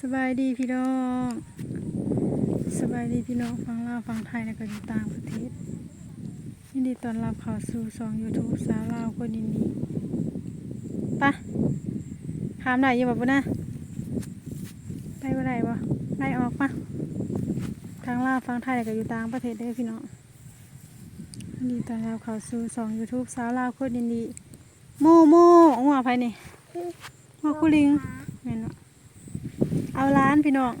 สบายดีพี่น้องสบายดีพี่น้องฟังลาวฟังไทยแล้วก็อยู่ต่างประเทศยินดีต้อนรับเข้าสู่สองยูทูบสาวลาวคนยินดีปะถามได้อยังบอกบุนะได้บ่ได้บ่ได้ออกปะทางลาวฟังไทยแล้วก็อยู่ต่างประเทศเด้พี่น้องยินดีต้อนรับเข้าสู่สองยูทูบสาวลาวคนยินดีโม่โม่หัวไผนี่หัวคุลิงแม่นเนาะ เอาร้านพี่น้อง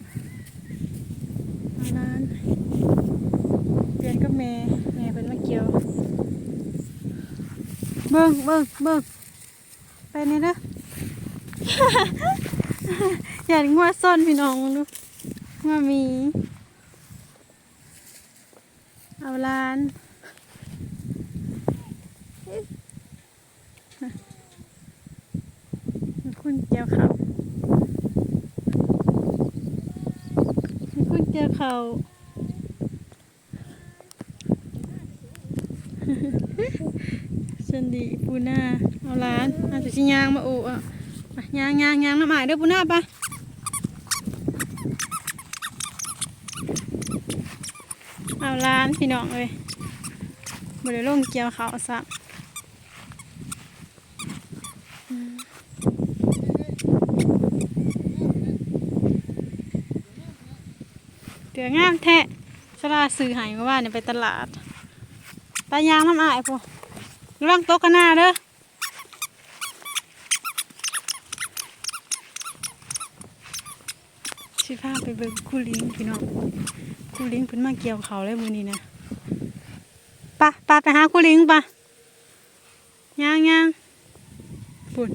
เอาร้านเปลี่ยนกับแม่แม่เป็นมาเกียว เบิ้งเบิ้งเบิ้งไปนี่เด้อย่างัวซ่อนพี่น้องดูงัวมี เอาร้านคุณเกี่ยวเขา วมีคุณเจอเขาสันดีปูนาเอาร้านอาจจะชิยางมาโอ้อะไปยางยางยางน้ำหมายเด้อปูนาปะเอาร้านพี่น้องเลยบริลงเกี่ยวเขาวซะอืม เตืองามแท้สลาซื้อหายมาว่าเนี่ยไปตลาด ตายางน้ำอายพอระวังโต๊ะกันหน้าเด้อสิพาไปเบิ่งคู่ลิงพี่น้องคู่ลิงเพิ่นมาเกี่ยวเขาเลยมือนี้นะปะปะไปหาคู่ลิงปะย่างย่างปุ่น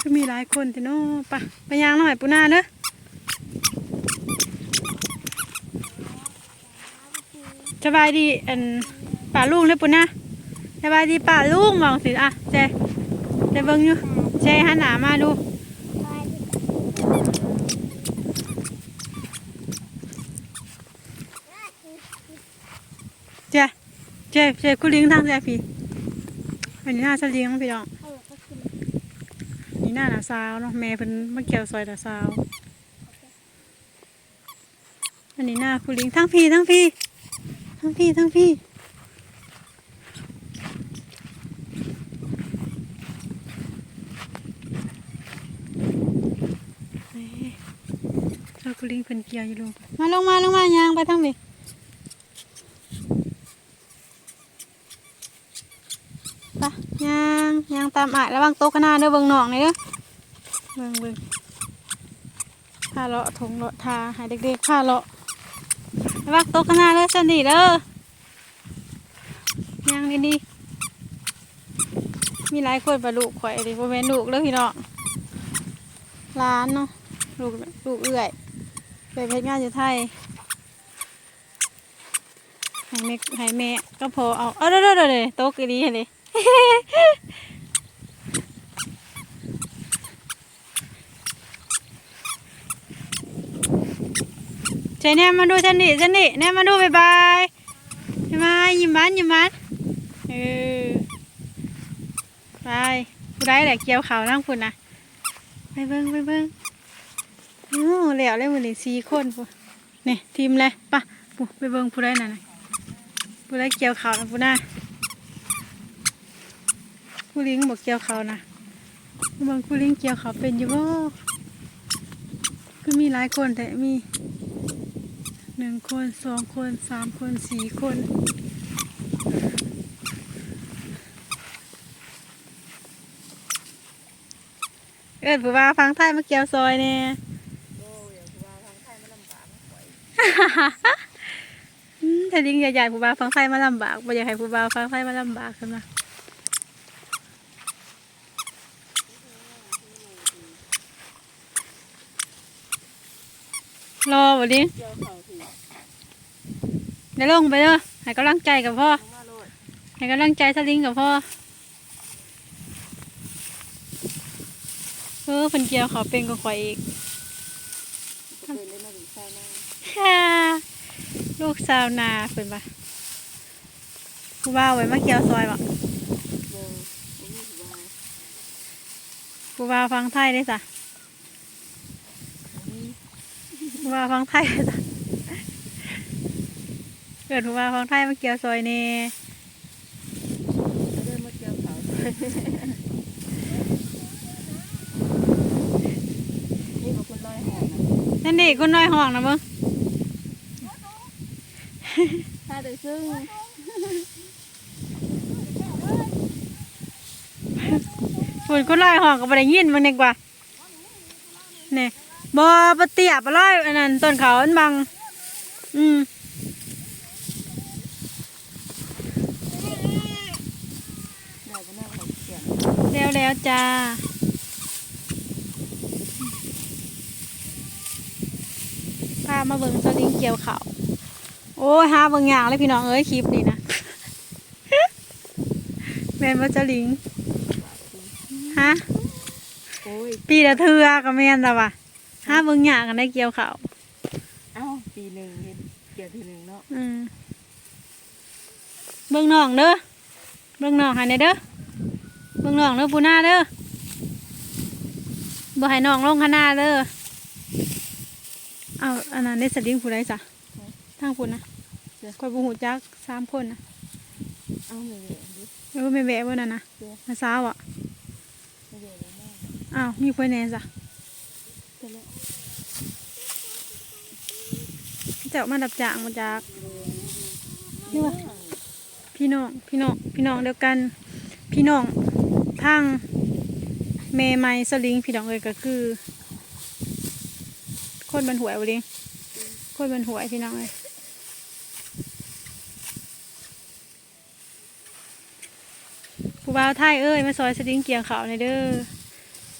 ก็มีหลายคนแต่นาะปะไปย่างหน่อยปูนาเด้อ สบายดีอันป่าลุงเลยปุ่นนะสบายดีป่าลุงมองสิอะเจเจเบิ่งอยู่เจหันหนามาดูเจเจเจกูเลี้ยงทางเจพี่อันนี้น่าจะเลี้ยงพี่น้องนี่หน้าหนาสาวเนาะแม่เป็นมะเกี่ยวซอยหนาสาวอันนี้หน้ากูเลี้ยงทั้งพี่ทั้งพี่ ทั้งพี่ทั้งพี่นี่เรากุลิงเพิ่นเกียวอยู่ลงไปมาลงมาลงมายางไปทั้งพี่ไปยางยางตามอะระวังโต๊ะขางหนาดเด้อเบิ่งหนองนี่เด้อเบิ่งเบิ่งพาเลาะทงเลาะทาให้เด็กๆพาเลาะระ วังโต๊ะข้างหน้าเด้อสันดีเด้อย่างดีดีๆมีหลายคนปลาลูกข่อยดิบ่อแม่ลูกเด้อพี่น้องร้านเนาะลูกลูกเอื้อยไปเพชรงานอยู่ไทยให้แม่ให้แม่ก็พอเอา เอาเด้อเด้อเด้อเด้อโต๊ะกี่ดีเห็น ใช่แน่มาดูฉันดิฉันดิแน่มาดูบายบายบ๊ายบายิ้มหวานยิ้มหวานเออไปผู้ได้แหละเกี่ยวเขานั่งคุณนะไปเบิ้งไปเบิ้งโอ้เหลวเลยวันนี้สี่คนปุ๊นี่ทีมเลยปะปุ๊ไปเบิ้งผู้ได้น่ะนะผู้ได้เกี่ยวเขานะผู้น่ะผู้ลิงบอกเกี่ยวเขานะบิ้งผู้ลิงเกี่ยวเขาเป็นอยู่บ่ก็มีหลายคนแต่มี หนึ่งคนสองคนสามคนสี่คนเอิดผู้ว่าฟังไทยมาเกี่ยวซอยเนี่ยอืมแต่ดิ้งใหญ่ๆผู้บ่าวฟังไทยมาลำบากบ่อยากให้ผู้บ่าวฟังไทยมาลำบากขึ้นมารอบ่ดิ้งเกี่ยวเขาสิเดี๋ยวลงไปเด้อให้กำลังใจกับพ่อให้กำลังใจสลิงกับพ่อเออเพิ่นเกี่ยวเขาเป็นก็ข่อยอีกค่ะลูกสาวนาเพิ่นปะผู้บ่าไว้มาเกี่ยวซอยบ่เบอร์ผมมีถือว่าฟังไทยได้จ้ะมีผู้ว่าฟังไทยเกิดผู้ว่าฟังไทยมาเกี่ยวซอยนี่จะได้มาเกี่ยวเขานี่บอกคนลอยหอนะนั่นดิคนน้อยห้องนะมึงถ้าได้ซึ่งฝุ่นคนน้อยห้องก็บ่ได้ยินมึงดีกว่านี่บ่ปะเตียปะร้อยอันนั้นต้นเขาอันบัง อืม ได้ก็น่าเขาเขียน แล้วแล้วจ้า พามาเบิ่งสลิงเกี่ยวเขาวโอ้ยหาเบิ่งอย่างเลยพี่น้องเอ้ยคลิปนี้นะแม่นว่าสลิงฮะโอ้ยปีละเทือก็แม่นและว่ะหาเบิ่งอย่างกันได้เกี่ยวเขาวเอ้าปีหนึ่งเห็นเกี่ยวทีหนึ่งเนาะอืมเบิ่งน้องเด้อเบิ่งน้องให้ในเด้อ เบิ่งน้องเด้อปูหน้าเด้อบ่ให้น้องลงข้างหน้าเด้อเอาอันนั้นได้สลิงผู้ใดจ้ะทางผู้นะคอยบ่ฮู้จักสามคนนะเอ้าไม่เห็นดิเออแม่แวะบ่นั่นนะมาสาวอะไม่เห็นเลยแม่อ้าวมีคนแหน่จ้ะแต่ละเจ้ามาดับจ้างมาจากนี่ว่าพี่น้องพี่น้องพี่น้องเดียวกัน พี่น้อง ทางเมไมสลิงพี่น้องเอ้ยก็คือคนบันหวยบ่ลิงคนบันหวยพี่น้องเอ้ยผู้บ่าวไทยเอ้ยมาซอยสลิงเกี่ยวเขาในเด้อ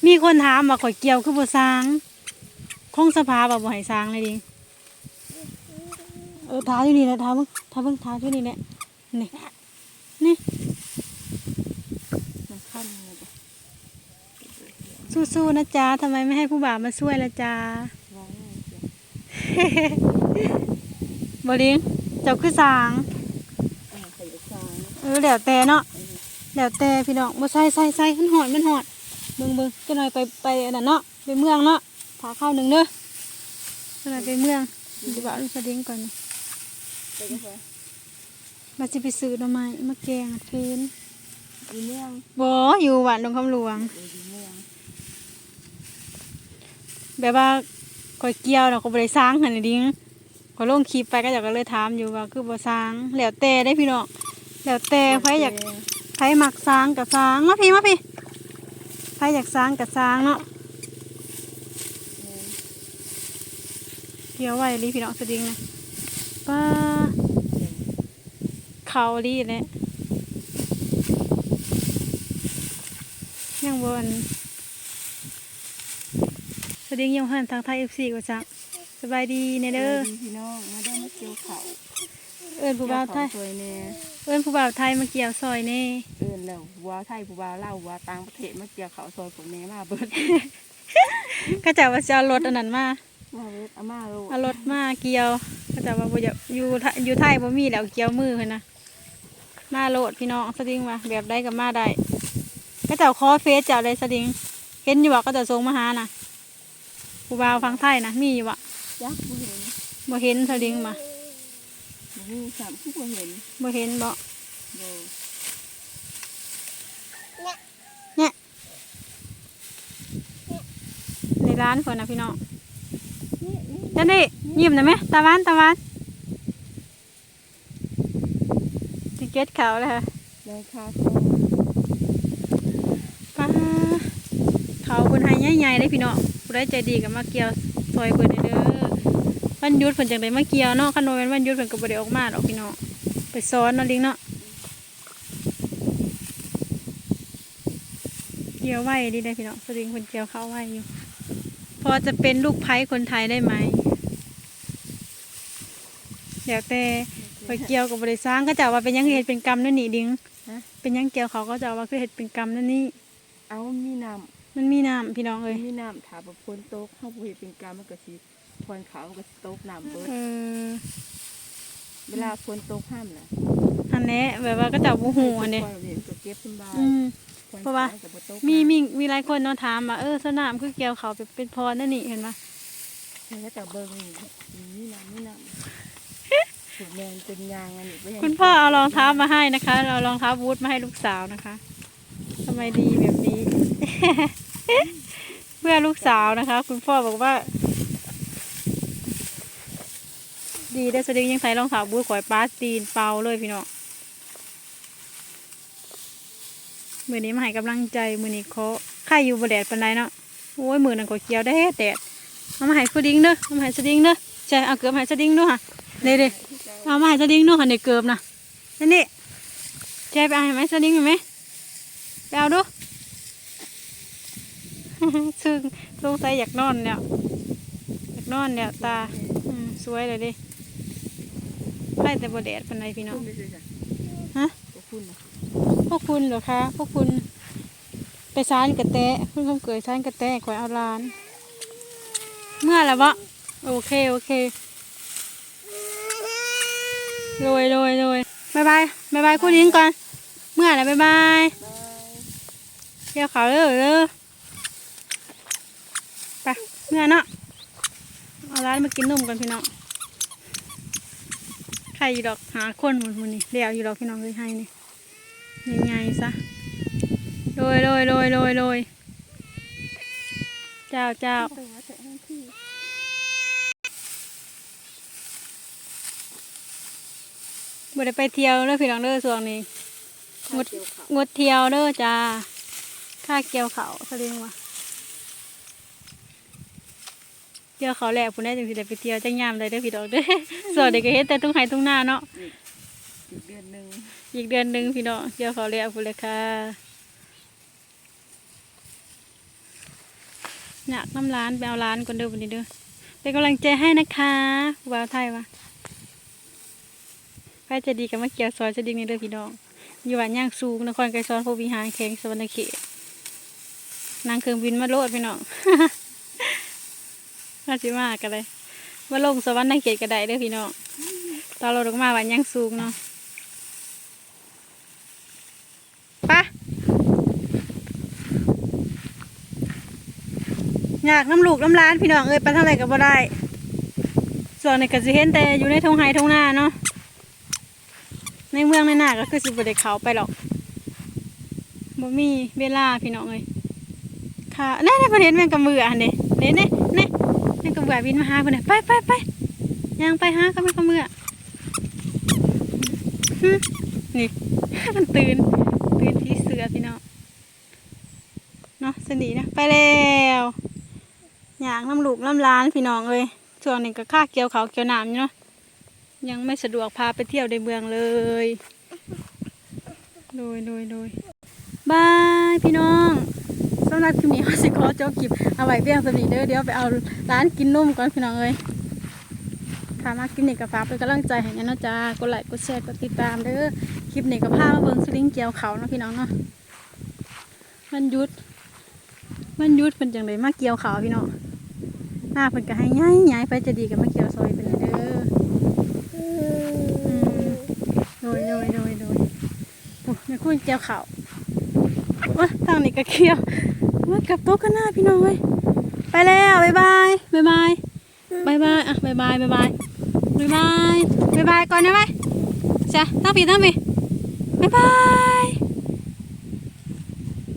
มีคนถามว่าข่อยเกี่ยวคือบ่สร้างคงสภาบบบ่ให้สร้างเลยดิเออเท้าอยู่นี่แหละเท้ามึงเท้ามึงเท้าอยู่นี่แหละนี่นี่ มันขั้นเลยจ้ะ สู้ๆนะจ๊ะทำไมไม่ให้ผู้บ่าวมาช่วยละจ๊ะวางง่ายเจ้ะบลิงเจ้าคือสางอ่าใส่ฟางเออแล้วแต่เนาะแล้วแต่พี่น้องบ่ใส่ใส่ใส่มันหอดมันหอดเบิ่งเบิ่งจะหน่อยไปไปอันนั้นเนาะไปเมืองเนาะพาเข้าวหนึ่งเด้อจะหน่อยไปเมืองดีบ่าวลูกสลิงก่อนนะใส่กาแฟมาสิไปซื้อหน่อไม้มาแกงเทนดีเมืองบ่อยู่บ้านดงคำหลวงเออดีเมือง แบบว่าก่อยเกี่ยวเนาะก็บ่ได้สร้างหั่นน่ะดิงก็ลงคลิปไปก็อยากก็เลยถามอยู่ว่า คือบ่สร้างแล้วแต่ได้พี่น้องแล้วแต่ไผอยากไผมักสร้างก็สร้างมาพี่มาพี่ไผอยากสร้างก็สร้างเนาะเกี่ยวไว้ลีพี่น้องสะดิงนะป้าเขาลีแหละยังบ่อั นสะดิงยังหันทางไทย FC กว่าจักสบายดีเนเด้อดีพี่น้องมาได้มาเกี่ยวเขาเอิ้นผู้บ่าวไทยสวยแน่เอิ้นผู้บ่าวไทยมาเกี่ยวซอยแน่เอินแล้ววัวไทยผู้ว่าเล่าว่าต่างประเทศมาเกี่ยวเขาซอยผมแม่มาเบิดก็จะว่าจะเอารถอันนั้นมามาเบิดอาม่าโลเอารถมาเกี่ยวก็จะว่าบ่อยากอยู่ไทยอยู่ไทยบ่มีแล้วเกี่ยวมือเพิ่นนะมาโลดพี่น้องสลิงมาแบบได้กับมาได้ก็จะเอาคอเฟซจะเอาได้สลิงเห็นอยู่บ่ก็จะส่งมาหาน่ะ ผู้บ่าวฟังไทยนะมีอยู่บ่ยักษ์บ่เห็นบ่เห็นสลิงมาบ่มีสามผู้บ่เห็นบ่เห็นบ่บ่ในร้านคนนะพี่น้องนี่นี่จันนี่ยิ้มได้ไหมตาหวานตาหวานติเก็ตเขาวเลยค่ะเลยคาโป้าเขาเพิ่นให้ใหญ่ๆได้พี่น้อง ผู้ใดใจดีก็มาเกี่ยวซอยเพิ่นเด้อวันหยุดเพิ่นจังไดมาเกี่ยวเนาะคันบ่แม่นวันหยุดเพิ่นก็บ่ได้ออกมาดอกพี่น้องไปสอนเนาะลิงเนาะเกี่ยวไว้ดีได้พี่น้องสลิงเพิ่นเกี่ยวเข้าไว้อยู่ พอจะเป็นลูกไผ่คนไทยได้ไหมเดี๋ยวแต่ไปเกี่ยวกับบริษัทก็จะว่าเป็นหยังเห็ดเป็นกรรมนั่นนี่ดิงฮะเป็นหยังเกี่ยวเขาก็จะว่าคือเห็ดเป็นกรรมนั่นนี่ เอามีน้ มันมีน้ำพี่น้องำเอ้ยมีน้ำถาบ่ฝนตกเฮาบ่เฮ็ดเป็นการมันก็สิพรขาวมันก็สิตกน้ำเบิดเออเวลาฝนตกห้ามน่ะอันนี้แบบว่าก็จะบูหูอันนี้พรเห็นก็เก็บสบายอืมฝนเพราะว่าขก็บ่ตกมีมีมีหลายคนเนาะถามว่าเออสนามคือเกี่ยวเขาเป็นเป็นพรนั่นนี่เห็นไหมแแล้วแต่เบิ่งนี่นี่นะนี่นะถูกแมนเป็นยางอันนี้บ่ยังคุณพ่อเอารองเท้ามาให้นะคะ เรารองเท้าบูทมาให้ลูกสาวนะคะทำไมดีแบบนี้ เพื่อลูกสาวนะคะ คุณพ่อบอกว่า ดีได้สลิงยังใส่รองเท้าบูทข่อยป้าตีนเปาเลยพี่น้องมือนี้มาให้กำลังใจมือนี้เขาค่ายอยู่บนแดดปันไดเนาะโอ้ยมือนั่นก็เกี่ยวได้แดดเอามาให้สลิงเด้อเอามาให้สลิงเด้อใช่เอาเกือบให้สลิงด้วยค่ะเด้เด้เอามาให้สลิงดูหันเด็กเกือบนะนั่นนี่ไปเอาให้ไหมสลิงเห็นไหมไปเอาดู ซึ่งสงสัยอยากนอนเนี่ยอยากนอนเนี่ยตาอืมสวยเลยดิไล่แต่บแดดเป็นไรพี่น้องคุณได้จ้ะฮะก็คุณน่ะพวกคุณเหรอคะพวกคุณ ไปซานกระแตะคุณคำเกยซานกระแตะขอยเอาลาน เมื่อแล้ววะโอเค โอเคโรยโรยโรยบายบายบายบายคุณยิงก่อน เมื่อแล้วบายบายบายเดี๋ยวเขาเด้อเด้อไป เมื่อเนาะเอาร้านมากินนมกันพี่น้องใครอยู่ดอกหาคนหมุนมุนนี่เดี๋ยวอยู่ดอกพี่น้องเลยให้นี่ยังไงซะโรยโรยโรยโรยโรยเจ้าเจ้าตัวแต่ทั้งที่บ่ได้ไปเที่ยวเด้อพี่น้องเด้อส่วงนี้งดเกี่ยวเขางดเที่ยวเด้อจ้าค่าเกี่ยวเขาเขาเรียกว่า เกี่ยวเขาแหลกพุ่นได้จังสิได้ไปเที่ยวจังยามเลยเด้อพี่น้องเด้อส่วนเด็กก็เฮ็ดแต่ตุ้งไห้ตุ้งหน้าเนาะอีกเดือนหนึ่งอีกเดือนหนึ่งพี่น้องเกี่ยวเขาแหลกพุ่นเลยค่ะอยากน้ำร้านไปเอาร้านก่อนเด้อวันนี้เด้อเป็นกำลังใจให้นะคะว้าวไทยวะใครจะดีกับมาเกี่ยวซอยจะดีนี่เด้อพี่น้องอยู่บ้านย่างสูงนครไกรซ้อนพวิหารแข็งสวรรณเขตนางเครื่องบินมาโลดพี่น้อง น่าสิมากกันเลยมาลงสวรรณเขตก็ได้เด้อพี่น้องตอนเราลงมาบ้านย่างสูงเนาะไปะอยากน้ำลูกน้ำร้านพี่น้องเอ้ยไปเท่าไหร่ก็บ่ได้ ส่วนในกสิเห็นแต่อยู่ในทงไฮทงหน้าเนาะในเมืองในหน้าก็คือสิบได้เขาไปหรอกบ่มีเวลาพี่น้องเลยค่ะแน่ในประเด็นแมงกะเบืออันเด้เน่เน่เน่ แมงกะเบือบินมาหาเพิ่นน่ะไปไปไปย่างไปหากับแมงกะเบือนี่มันตื่น ตื่นที่เสือพี่น้องเนาะสนีนะไปแล้วอยากน้ำลูกน้ำร้านพี่น้องเลยช่วงนี้ก็ค่าเกี่ยวเขาเกี่ยวน้ำเนาะยังไม่สะดวกพาไปเที่ยวในเมืองเลยโดยโดยโดยบายพี่น้อง สำหรับคลิปนี้เขาสิขอจบคลิปเอาไว้เพียงสำนีเด้อเดี๋ยวไปเอาร้านกินนุ่มก่อนพี่น้องเอ้ยถ้ามาคลิปนี้ก็ฝากเป็นกำลังใจให้แน่เนาะจ้ากดไลค์กดแชร์กดติดตามเด้อคลิปนี้ก็พามาเบิ่งสลิงเกี่ยวเขาเนาะพี่น้องเนาะมันหยุด มันหยุดเป็นจังไดมาเกี่ยวเขาพี่น้องหน้าเพิ่นก็ให้ย้ายย้ายไปจะดีกับมาเกี่ยวซอยเป็นเด้ออืมโดยโดยโดยโดยโอ้ไม่คุ้นเจียวเขาว่าทางนี้ก็เคี้ยว ว่ากลับโต๊ะกันหน้าพี่น้องเว้ยไปแล้วบายบายบายบายบายบายอะบายบายบายบายบายบายบายบายก่อนนะไหมจ้ะตั้งปีตั้งปีบายบาย